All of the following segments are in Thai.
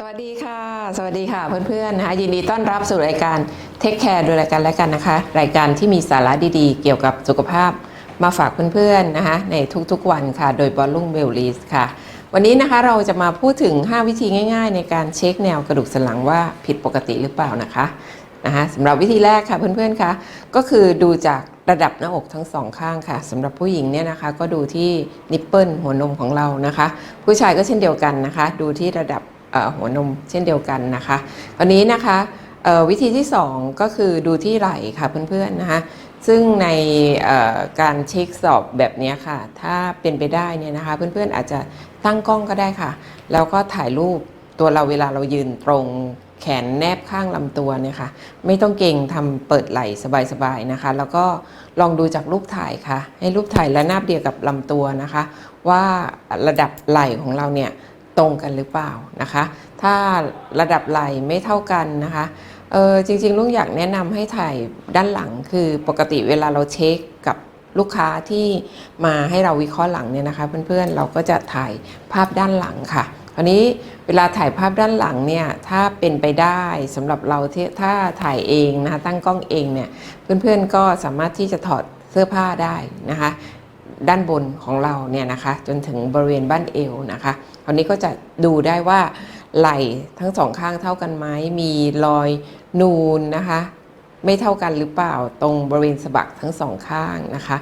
สวัสดีค่ะ สวัสดีค่ะเพื่อนๆนะคะยินดีต้อนรับสู่รายการเทคแคร์โดยรายการและกันนะคะ รายการที่มีสาระดีๆ เกี่ยวกับสุขภาพมาฝากเพื่อนๆนะคะในทุกๆวันค่ะ โดยบอลลุ่งเบลลีสค่ะ วันนี้นะคะเราจะมาพูดถึง 5 วิธีง่าย ๆ ในการเช็คแนวกระดูกสันหลังว่าผิดปกติหรือเปล่านะคะนะคะสำหรับวิธีแรกค่ะเพื่อนๆคะก็คือดูจากระดับหน้าอกทั้งสองข้างค่ะสำหรับผู้หญิงเนี่ยนะคะก็ดูที่นิปเปิลหัวนมของเรานะคะ ผู้ชายก็เช่นเดียวกันนะคะ ดูที่ระดับ หัวนมเช่นเดียวกันนะคะตอนนี้นะคะวิธีที่ 2 ก็คือดูที่ไหล่ค่ะเพื่อนๆนะคะซึ่งในการเช็คสอบแบบนี้ค่ะ ถ้าเป็นไปได้เนี่ยนะคะ เพื่อนๆอาจจะตั้งกล้องก็ได้ค่ะ แล้วก็ถ่ายรูปตัวเราเวลาเรายืนตรงแขนแนบข้างลำตัวเนี่ยค่ะไม่ต้องเก่งทำเปิดไหล่สบายๆนะคะ แล้วก็ลองดูจากรูปถ่ายค่ะ ให้รูปถ่ายและนาบเดียวกับลำตัวนะคะ ว่าระดับไหล่ของเราเนี่ย ตรงกันหรือเปล่านะคะ ถ้าระดับไหล่ไม่เท่ากันนะคะเออจริงๆลุงอยากแนะนำให้ถ่ายด้านหลังคือปกติเวลาเราเช็คกับลูกค้าที่มาให้เราวิเคราะห์หลังเนี่ยนะคะ เพื่อนๆเราก็จะถ่ายภาพด้านหลังค่ะคราวนี้เวลาถ่ายภาพด้านหลังเนี่ยถ้าเป็นไปได้สำหรับเราที่ถ้าถ่ายเองนะคะตั้งกล้องเองเนี่ยเพื่อนๆก็สามารถที่จะถอดเสื้อผ้าได้นะคะ ด้านบนของเราเนี่ยนะคะจนถึงบริเวณบ้านเอวนะคะคราวนี้ก็จะดูได้ว่าไหล่ทั้งสองข้างเท่ากันไหมมีรอยนูนนะคะไม่เท่ากันหรือเปล่าตรงบริเวณสะบักทั้งสองข้างนะคะ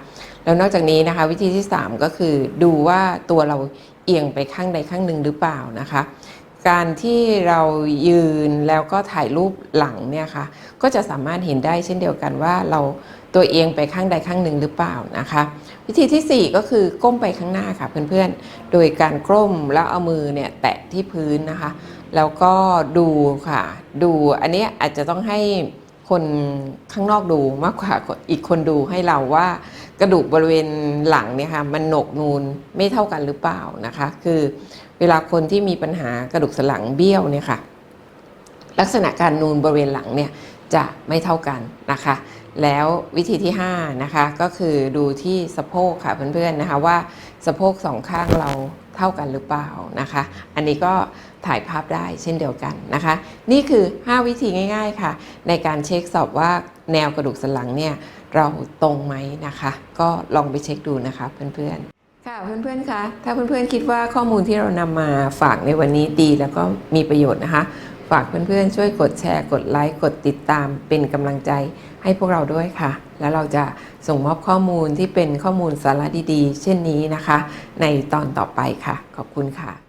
แล้วนอกจากนี้นะคะวิธีที่ 3 ก็คือดูว่าตัวเราเอียงไปข้างใดข้างหนึ่งหรือเปล่านะคะ การที่เรายืนแล้วก็ถ่ายรูปหลังเนี่ยค่ะก็จะสามารถเห็นได้เช่นเดียวกันว่าเราตัวเองไปข้างใดข้างหนึ่งหรือเปล่านะคะ วิธีที่ 4 ก็คือก้มไปข้างหน้าค่ะเพื่อนๆ โดยการก้มแล้วเอามือเนี่ยแตะที่พื้นนะคะ แล้วก็ดูค่ะ ดูอันนี้อาจจะต้องให้คนข้างนอกดูมากกว่าอีกคนดูให้เราว่า กระดูกบริเวณหลังเนี่ยค่ะมันหนกนูนไม่เท่ากันหรือเปล่านะคะ คือเวลาคนที่มีปัญหากระดูกสันหลังเบี้ยวเนี่ยค่ะ ลักษณะการนูนบริเวณหลังเนี่ยจะไม่เท่ากันนะคะ แล้ววิธีที่5นะคะก็คือดูที่สะโพกค่ะเพื่อนๆนะคะว่าสะโพกสองข้างเราเท่ากันหรือเปล่านะคะ อันนี้ก็ถ่ายภาพได้เช่นเดียวกันนะคะ นี่คือ 5 วิธีง่าย ๆค่ะ ในการเช็คสอบว่าแนวกระดูกสันหลังเนี่ย เราตรงไหมนะคะ ก็ลองไปเช็คดูนะคะเพื่อนๆ ค่ะเพื่อนๆคะถ้าเพื่อนๆคิดว่าข้อมูลที่เรานำมาฝากในวันนี้ดีแล้วก็มีประโยชน์นะคะ ฝากเพื่อนๆ ช่วยกดแชร์ กดไลค์ กดติดตามเป็นกำลังใจให้พวกเราด้วยค่ะ แล้วเราจะส่งมอบข้อมูลที่เป็นข้อมูลสาระดีๆ เช่นนี้นะคะ ในตอนต่อไปค่ะ ขอบคุณค่ะ